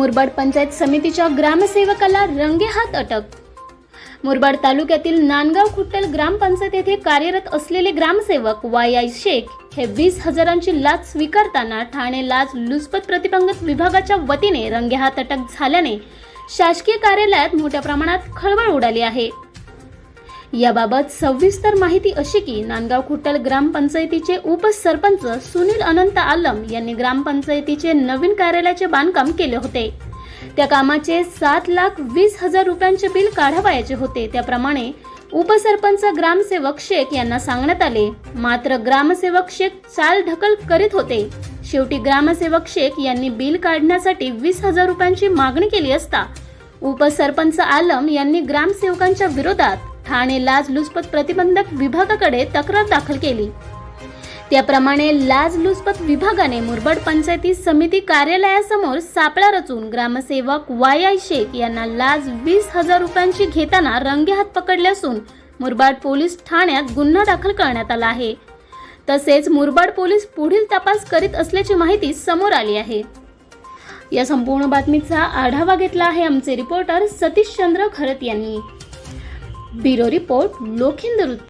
मुरबाड पंचायत समितीच्या ग्रामसेवकाला रंगेहात अटक. मुरबाड तालुक्यातील नांदगाव खुट्टल ग्रामपंचायत येथे कार्यरत असलेले ग्रामसेवक वाय आय शेख हे वीस हजारांची लाच स्वीकारताना ठाणे लाच लुचपत प्रतिबंधक विभागाच्या वतीने रंगेहात अटक झाल्याने शासकीय कार्यालयात मोठ्या प्रमाणात खळबळ उडाली आहे. याबाबत सविस्तर माहिती अशी की नांदगाव खुटल ग्रामपंचायतीचे उपसरपंच सुनील अनंत आलम यांनी ग्रामपंचायतीचे नवीन कार्यालयाचे बांधकाम केले होते. त्या कामाचे सात लाख वीस हजार रुपयांचे बिल काढावयाचे होते. त्याप्रमाणे उपसरपंच ग्रामसेवक शेख यांना सांगण्यात आले. मात्र ग्रामसेवक शेख चाल ढकल करीत होते. शेवटी ग्रामसेवक शेख यांनी बिल काढण्यासाठी वीस हजार रुपयांची मागणी केली असता उपसरपंच आलम यांनी ग्रामसेवकांच्या विरोधात ठाणे लाचलुचपत प्रतिबंधक विभागाकडे तक्रार दाखल केली. त्याप्रमाणे लाचलुचपत विभागाने मुरबाड पंचायती समिती कार्यालयासमोर सापळा रचून ग्रामसेवक वाय आय शेख यांना लाच वीस हजार रुपयांची घेताना रंगेहात पकडले असून मुरबाड पोलीस ठाण्यात गुन्हा दाखल करण्यात आला आहे. तसेच मुरबाड पोलीस पुढील तपास करीत असल्याची माहिती समोर आली आहे. या संपूर्ण बातमीचा आढावा घेतला आहे आमचे रिपोर्टर सतीश चंद्र खरत यांनी. Bureau report লখিন্দর